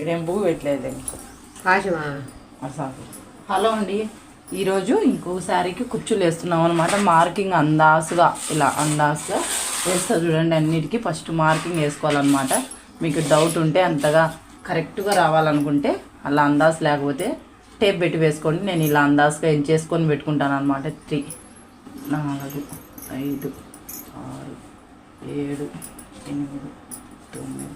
ఇదేం పువ్వు పెట్టలేదు. కాశమా అసలు హలో అండి. ఈరోజు ఇంకో శారీకి కుచ్చులు వేస్తున్నాం అనమాట మార్కింగ్ అందాసుగా ఇలా అందాసుగా వేస్తా చూడండి అన్నిటికీ. ఫస్ట్ మార్కింగ్ వేసుకోవాలన్నమాట. మీకు డౌట్ ఉంటే అంతగా కరెక్ట్గా రావాలనుకుంటే అలా అందాజు లేకపోతే టేప్ పెట్టి వేసుకోండి. నేను ఇలా అందాజుగా ఏం చేసుకొని పెట్టుకుంటాను అనమాట త్రీ నాలుగు ఐదు ఆరు ఏడు ఎనిమిది తొమ్మిది.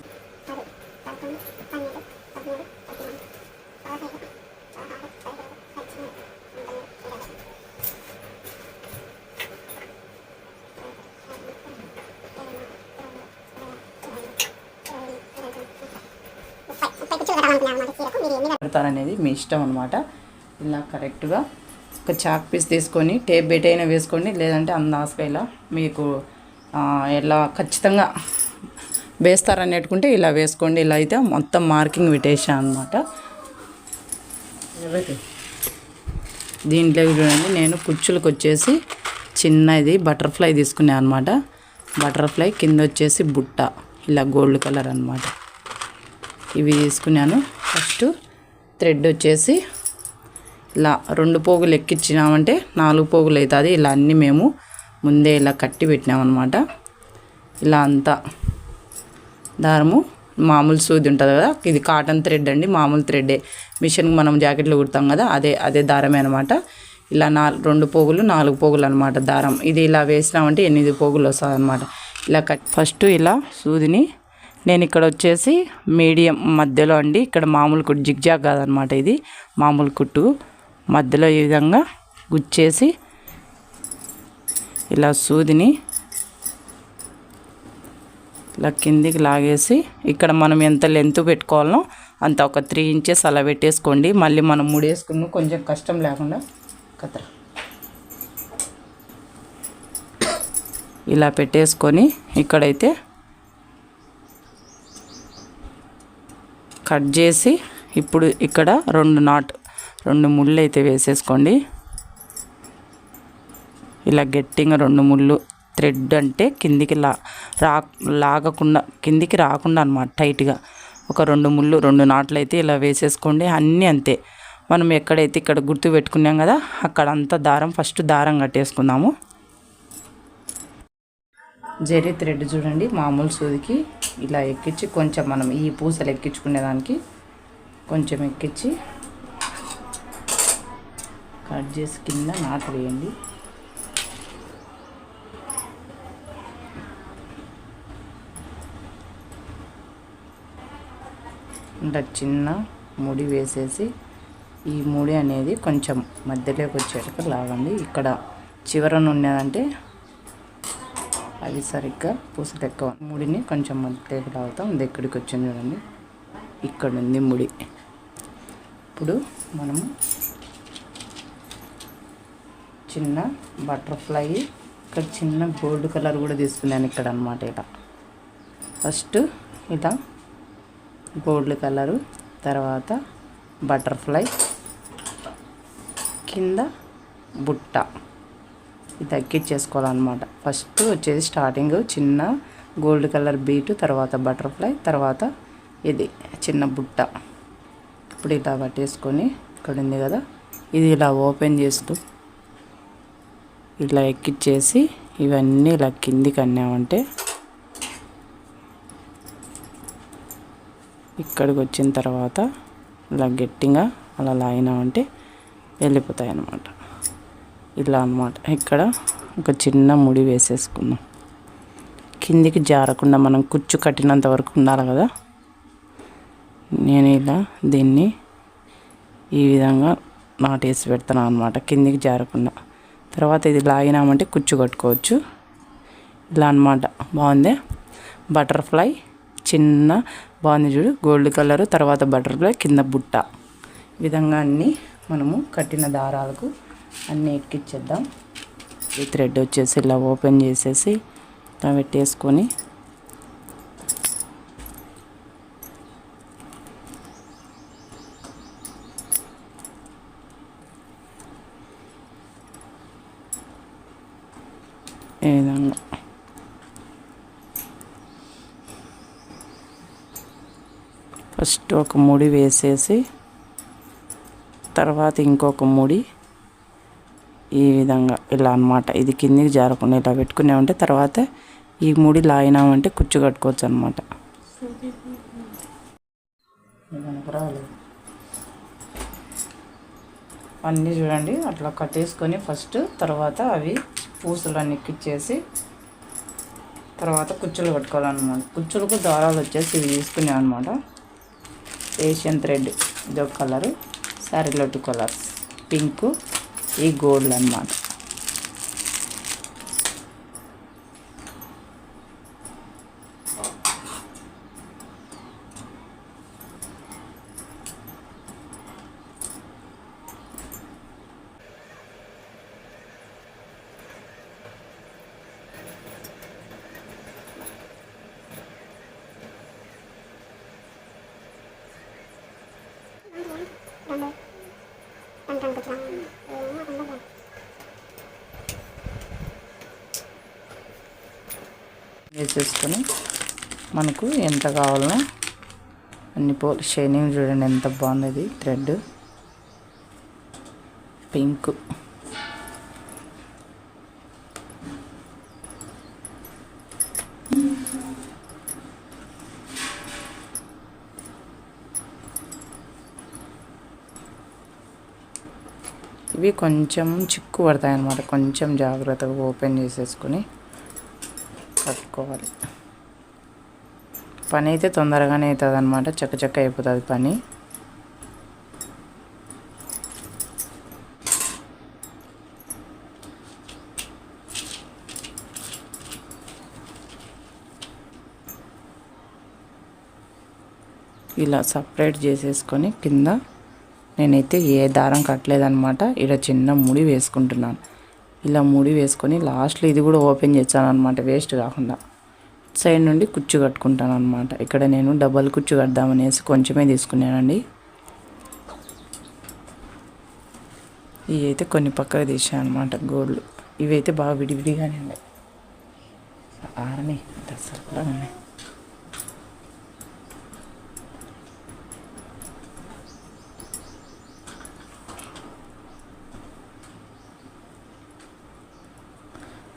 పెడతారనేది మీ ఇష్టం అనమాట ఇలా కరెక్ట్గా ఒక చాక్ పీస్ తీసుకొని టేప్ బెట్ అయినా వేసుకోండి లేదంటే అందాసుగా ఇలా మీకు ఎలా ఖచ్చితంగా వేస్తారని పెట్టుకుంటే ఇలా వేసుకోండి. ఇలా అయితే మొత్తం మార్కింగ్ పెట్టేసాను అనమాట దీంట్లో చూడండి నేను కుచ్చులకు వచ్చేసి చిన్నది బటర్ఫ్లై తీసుకున్నాను అనమాట బటర్ఫ్లై కింద వచ్చేసి బుట్ట ఇలా గోల్డ్ కలర్ అనమాట ఇవి తీసుకున్నాను. ఫస్ట్ థ్రెడ్ వచ్చేసి ఇలా రెండు పోగులు ఎక్కించినామంటే నాలుగు పోగులు అవుతుంది. ఇలా అన్నీ మేము ముందే ఇలా కట్టి పెట్టినామన్నమాట. ఇలా అంతా దారము మామూలు సూది ఉంటుంది కదా ఇది కాటన్ థ్రెడ్ అండి మామూలు థ్రెడ్డే మిషన్కి మనం జాకెట్లు కుడతాం కదా అదే అదే దారమే అనమాట ఇలా నాలుగు రెండు పోగులు నాలుగు పోగులు అనమాట దారం. ఇది ఇలా వేసినామంటే ఎనిమిది పోగులు వస్తుంది అనమాట ఇలా కట్ ఫస్ట్ ఇలా సూదిని నేను ఇక్కడ వచ్చేసి మీడియం మధ్యలో అండి ఇక్కడ మామూలు కుట్టు జిగ్జాగ్ కాదనమాట ఇది మామూలు కుట్టు. మధ్యలో ఈ విధంగా గుచ్చేసి ఇలా సూదిని ఇలా కిందికి లాగేసి ఇక్కడ మనం ఎంత లెంత్ పెట్టుకోవాలనో అంత ఒక త్రీ ఇంచెస్ అలా పెట్టేసుకోండి. మళ్ళీ మనం ముడేసుకున్న కొంచెం కష్టం లేకుండా కత్తర. ఇలా పెట్టేసుకొని ఇక్కడైతే కట్ చేసి ఇప్పుడు ఇక్కడ రెండు నాట్ రెండు ముళ్ళు అయితే వేసేసుకోండి. ఇలా గట్టిగా రెండు ముళ్ళు థ్రెడ్ అంటే కిందికి లా రా లాగకుండా కిందికి రాకుండా అనమాట టైట్గా. ఒక రెండు ముళ్ళు రెండు నాట్లు అయితే ఇలా వేసేసుకోండి అన్నీ అంతే. మనం ఎక్కడైతే ఇక్కడ గుర్తు పెట్టుకున్నాం కదా అక్కడ అంతా దారం ఫస్ట్ దారం కట్టేసుకుందాము. జరీ థ్రెడ్ చూడండి మామూలు సూదికి ఇలా ఎక్కించి కొంచెం మనం ఈ పూసలు ఎక్కించుకునేదానికి కొంచెం ఎక్కించి కట్ చేసి కింద నాటు వేయండి. ఇంకా చిన్న ముడి వేసేసి ఈ ముడి అనేది కొంచెం మధ్యలోకి వచ్చేటట్టు లాగండి. ఇక్కడ చివరన ఉన్నదంటే అది సరిగ్గా పూసలు ఎక్కువ ముడిని కొంచెం మధ్యలోకి లాగుతాం ఇక్కడికి వచ్చింది చూడండి. ఇక్కడ ఉంది ముడి. ఇప్పుడు మనము చిన్న బటర్ఫ్లై ఇక్కడ చిన్న గోల్డ్ కలర్ కూడా తీసుకున్నాను ఇక్కడ అనమాట ఇలా ఫస్ట్ ఇలా గోల్డ్ కలరు తర్వాత బటర్ఫ్లై కింద బుట్ట. ఇది తగ్గించేసుకోవాలన్నమాట. ఫస్ట్ వచ్చేసి స్టార్టింగ్ చిన్న గోల్డ్ కలర్ బీటు తర్వాత బటర్ఫ్లై తర్వాత ఇది చిన్న బుట్ట. ఇప్పుడు ఇలా పట్టేసుకొని ఇక్కడ ఉంది కదా ఇది ఇలా ఓపెన్ చేస్తూ ఇలా ఎక్కిచ్చేసి ఇవన్నీ ఇలా కిందికి అన్నామంటే ఇక్కడికి వచ్చిన తర్వాత ఇలా గట్టిగా అలా లాగినామంటే వెళ్ళిపోతాయి అన్నమాట. ఇలా అన్నమాట. ఇక్కడ ఒక చిన్న ముడి వేసేసుకుందాం. కిందికి జారకుండా మనం కుచ్చు కట్టినంత వరకు ఉండాలి కదా. నేను ఇలా దీన్ని ఈ విధంగా నాటేసి పెడతాను అనమాట కిందికి జారకుండా. తర్వాత ఇది లాగినామంటే కుచ్చు కట్టుకోవచ్చు. ఇలా అన్నమాట. బాగుంది? బటర్ఫ్లై చిన్న బాగుంది చూడు గోల్డ్ కలర్ తర్వాత బటర్ఫ్లై కింద బుట్ట. ఈ విధంగా అన్నీ మనము కట్టిన దారాలకు అన్నీ ఎక్కిచ్చేద్దాం. ఈ థ్రెడ్ వచ్చేసి ఇలా ఓపెన్ చేసేసి పెట్టేసుకొని ఈ విధంగా ఫస్ట్ ఒక ముడి వేసేసి తర్వాత ఇంకొక ముడి ఈ విధంగా ఇలా అనమాట ఇది కిందికి జారకుండా ఇలా పెట్టుకున్నామంటే తర్వాత ఈ ముడి లాగినామంటే కుచ్చు కట్టుకోవచ్చు అనమాట అన్నీ చూడండి అట్లా కట్టేసుకొని ఫస్ట్ తర్వాత అవి పూసలు అన్నిక్కిచ్చేసి తర్వాత కుచ్చులు కట్టుకోవాలన్నమాట. కుచ్చులకు దారాలు వచ్చేసి ఇవి తీసుకున్నాం అనమాట ఏషియన్ థ్రెడ్ ఇదొక కలరు శారీలో టూ కలర్స్. పింక్ ఈ గోల్డ్ అన్నమాట రెండు రెండు రెండు కూర్చున్నాం ఏమో రెండు బాగుంది వేసేసుకొని మనకు ఎంత కావాలనో అన్ని పోల్ షైనింగ్ చూడండి ఎంత బాగుంది థ్రెడ్ పింక్ ఇవి కొంచెం చిక్కు పడతాయి అన్నమాట కొంచెం జాగ్రత్తగా ఓపెన్ చేసేసుకొని కట్టుకోవాలి. పని అయితే తొందరగానే అవుతుంది అనమాట చక్కచక్క అయిపోతుంది పని. ఇలా సపరేట్ చేసేసుకొని కింద నేనైతే ఏ దారం కట్టలేదనమాట ఇలా చిన్న ముడి వేసుకుంటున్నాను. ఇలా ముడి వేసుకొని లాస్ట్లో ఇది కూడా ఓపెన్ చేస్తాను అనమాట వేస్ట్ కాకుండా. సైడ్ నుండి కుచ్చు కట్టుకుంటాను అనమాట ఇక్కడ నేను డబల్ కుచ్చు కడదామనేసి కొంచెమే తీసుకున్నానండి. ఇవి అయితే కొన్ని పక్కకు తీసాను అనమాట గోల్డ్. ఇవైతే బాగా విడివిడిగానే ఉన్నాయి. ఆరని దసరా కూడా ఉన్నాయి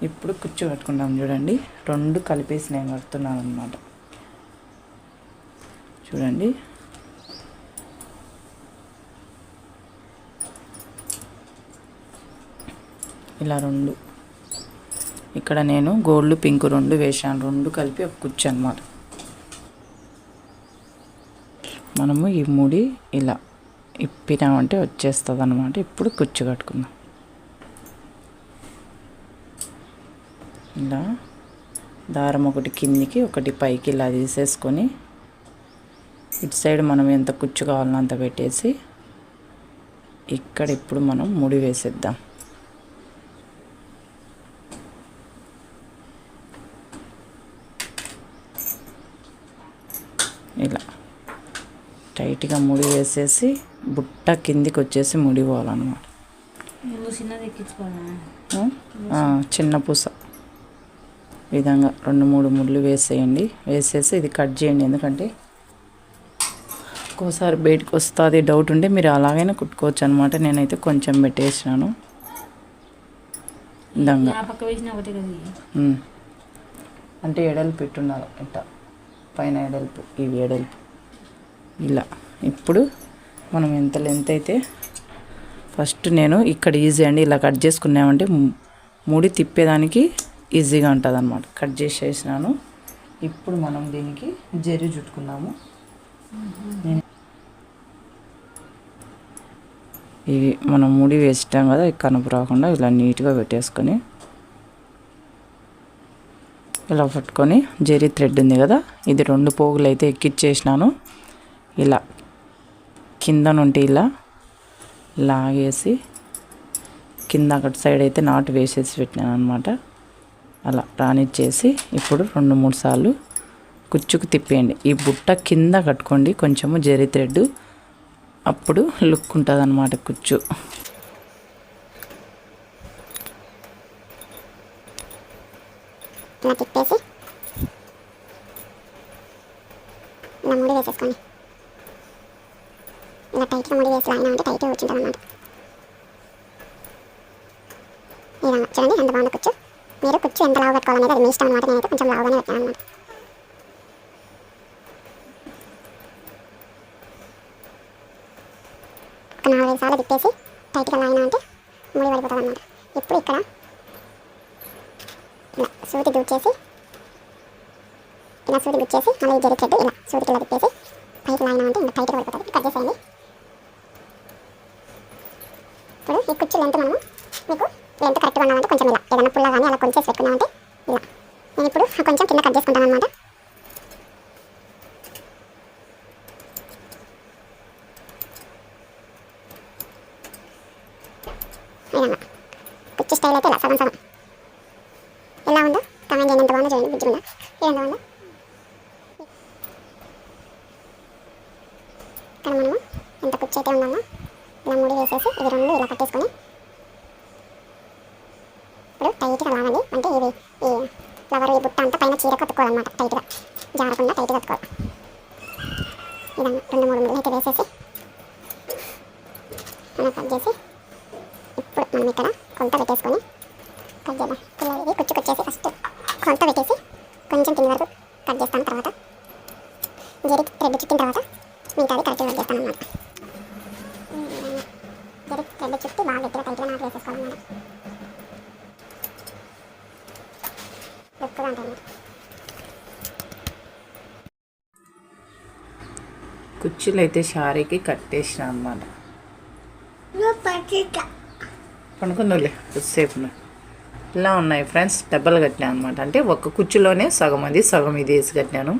ఇప్పుడు కుచ్చు కట్టుకుంటాం చూడండి. రెండు కలిపేసి నేను కడుతున్నాను అనమాట చూడండి. ఇలా రెండు. ఇక్కడ నేను గోల్డ్ పింక్ రెండు వేశాను. రెండు కలిపి ఒక కుచ్చు అనమాట మనము ఈ ముడి ఇలా ఇప్పినామంటే వచ్చేస్తుంది అనమాట ఇప్పుడు కుచ్చు కట్టుకుందాం. ఇలా దారం ఒకటి కిందికి ఒకటి పైకి ఇలా తీసేసుకొని ఇటు సైడ్ మనం ఎంత కుచ్చు కావాలో అంత పెట్టేసి ఇక్కడ ఇప్పుడు మనం ముడి వేసేద్దాం. ఇలా టైట్గా ముడి వేసేసి బుట్ట కిందికి వచ్చేసి ముడి పోవాలన్నమాట. చిన్న పూస. విధంగా రెండు మూడు ముళ్ళు వేసేయండి. వేసేసి ఇది కట్ చేయండి. ఎందుకంటే ఒక్కోసారి బయటకు వస్తుంది డౌట్ ఉంటే మీరు అలాగైనా కుట్టుకోవచ్చు అనమాట నేనైతే కొంచెం పెట్టేసినాను. విధంగా అంటే ఎడల్పు పెట్టున్నారు ఇట్ట. పైన ఎడల్పు ఇవి ఎడల్పు. ఇలా. ఇప్పుడు మనం ఎంత లెంత్ అయితే ఫస్ట్ నేను ఇక్కడ ఈజీ అండి. ఇలా కట్ చేసుకున్నామంటే ముడి తిప్పేదానికి ఈజీగా ఉంటుంది అనమాట కట్ చేసేసినాను. ఇప్పుడు మనం దీనికి జరి చుట్టుకున్నాము నేను ఇవి మనం ముడి వేసిటాం కదా కనుపు రాకుండా ఇలా నీట్గా పెట్టేసుకొని ఇలా పట్టుకొని జరి థ్రెడ్ ఉంది కదా ఇది రెండు పోగులు అయితే ఎక్కిచ్చేసినాను. ఇలా కింద నుండి ఇలా లాగేసి కింద అక్కడ సైడ్ అయితే నాటు వేసేసి పెట్టినాను అనమాట అలా రానిచ్చేసి ఇప్పుడు రెండు మూడు సార్లు కుచ్చుకు తిప్పేయండి. ఈ బుట్ట కింద కట్టుకోండి. కొంచెము జెరీ థ్రెడ్. అప్పుడు లుక్ ఉంటుంది అనమాట కుచ్చు. ఇలా తిప్పేసి ఇలా ముడి ఇలా టైట్గా ముడి వేసి లాగినా టైట్గా కూర్చుంటుంది చూడండి ఎంత బాగుంది కుచ్చు. మీరు కుచ్చు ఎంత లావు పెట్టుకోవాలనేది అది మీ ఇష్టం అనమాట నేనైతే కొంచెం లావుగానే పెట్టాను అనమాట ఒక నాలుగైదు సార్లు తిప్పేసి టైట్గా లాగినా అంటే ముడి పడిపోతుంది అనమాట ఇప్పుడు ఇక్కడ ఇలా సూది దూచేసి ఇలా సూది గుచ్చేసి మళ్ళీ ఈ జరి ఇలా సూదికి ఇలా తిప్పేసి పైకి లాగినా అంటే ఇంకా టైట్గా పడిపోతుంది. కట్ చేసేయండి ఇప్పుడు ఈ కుచ్చు లెంత్ మనము మీకు లెంత్ కరెక్ట్గా ఉన్నామంటే కొంచెం ఇలా. ఏదైనా పుల్ల కానీ అలా కొంచెం పెట్టుకున్నామంటే ఇలా. నేను ఇప్పుడు కొంచెం కింద కట్ చేసుకుంటాను అనమాట విధంగా కుచ్చు స్టైల్ అయితే ఇలా సగం సగం. ఎలా ఉందో కామెంట్ చేయండి ఎంత బాగుందో చూడండి బుజ్జి ఉందా ఇది ఎంత బాగుందో? ఇక్కడ మనము ఎంత కుచ్చు అయితే ఉన్నామో ఇలా మూడు వేసేసి ఇవి రెండు ఇలా కట్టేసుకొని ఇప్పుడు టైట్గా లాగండి అంటే ఇవి ఈ ఫ్లవర్ ఈ బుట్ట అంతా పైన చీర కట్టుకోవాలన్నమాట టైట్గా. జారకుండా టైట్గా కట్టుకోవాలి. ఇదన్నా రెండు మూడు ముళ్ళు అయితే వేసేసి మనం కట్ చేసి ఇప్పుడు మనం ఇక్కడ కొంత పెట్టేసుకొని కట్ చేద్దాం. పిల్లలకి కుచ్చుకొచ్చేసి ఫస్ట్ కొంత పెట్టేసి కొంచెం కింద వరకు కట్ చేస్తాను తర్వాత జరి థ్రెడ్ చుట్టిన తర్వాత మిగతాది కరెక్ట్గా కట్ చేస్తాను అన్నమాట జరి థ్రెడ్ చుట్టి బాగా గట్టిగా టైట్గా నాకు వేసేసుకోవాలన్నమాట లుక్గా ఉంటుంది కుర్చీలు అయితే షారీకి కట్టేసిన అనమాట పనుకుందోలే కొద్దిసేపు ఇలా ఉన్నాయి ఫ్రెండ్స్ డబ్బలు కట్టినాను అనమాట అంటే ఒక్క కుర్చీలోనే సగం అది సగం ఇది వేసి కట్టినాను.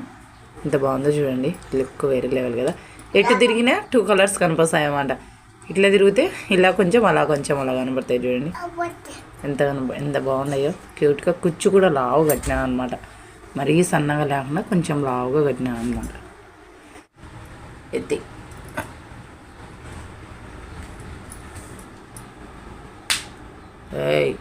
ఎంత బాగుందో చూడండి లుక్ వేరే లెవెల్ కదా. ఎటు తిరిగినా టూ కలర్స్ కనిపిస్తాయి అన్నమాట. ఇట్లా తిరిగితే ఇలా కొంచెం అలా కొంచెం అలా కనబడతాయి చూడండి. ఎంత కనబ ఎంత బాగున్నాయో. క్యూట్గా కుచ్చు కూడా లావు కట్టినాను అనమాట మరీ సన్నగా లేకుండా కొంచెం లావుగా కట్టినాను అనమాట ఎత్తి ఏయ్.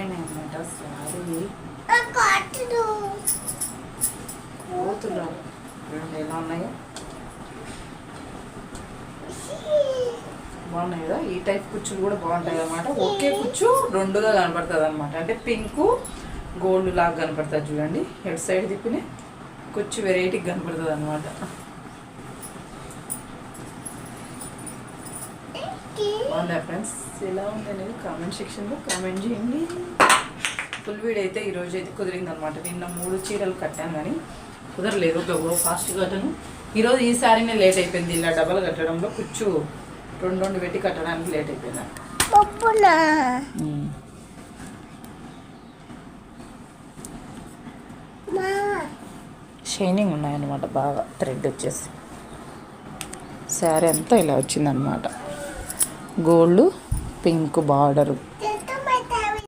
అనమాట సారీ. కోతులు రెండు ఎలా ఉన్నాయో? బాగున్నాయి కదా? ఈ టైప్ కుచ్చులు కూడా బాగుంటాయి అనమాట ఒకే కుచ్చు రెండుగా కనపడుతుంది అనమాట అంటే పింక్ గోల్డ్ లాగా కనపడుతుంది చూడండి. హెడ్ సైడ్ తిప్పిన కుచ్చు వెరైటీగా కనపడుతుంది అనమాట బాగుందా ఫ్రెండ్స్ ఎలా ఉంది అనేది కామెంట్ సెక్షన్లో కామెంట్ చేయండి. ఫుల్ వీడియో అయితే ఈరోజు అయితే కుదిరింది అనమాట నిన్న మూడు చీరలు కట్టాను కానీ కుదరలేదు. ఒక ఫాస్ట్ కట్టను. ఈరోజు ఈ సారీనే లేట్ అయిపోయింది. ఇలా డబల్ కట్టడంలో కుచ్చు రెండు రెండు పెట్టి కట్టడానికి లేట్ అయిపోయింది. షైనింగ్ ఉన్నాయన్నమాట బాగా. థ్రెడ్ వచ్చేసి. శారీ అంతా ఇలా వచ్చిందనమాట గోల్డ్ పింక్ బార్డరు.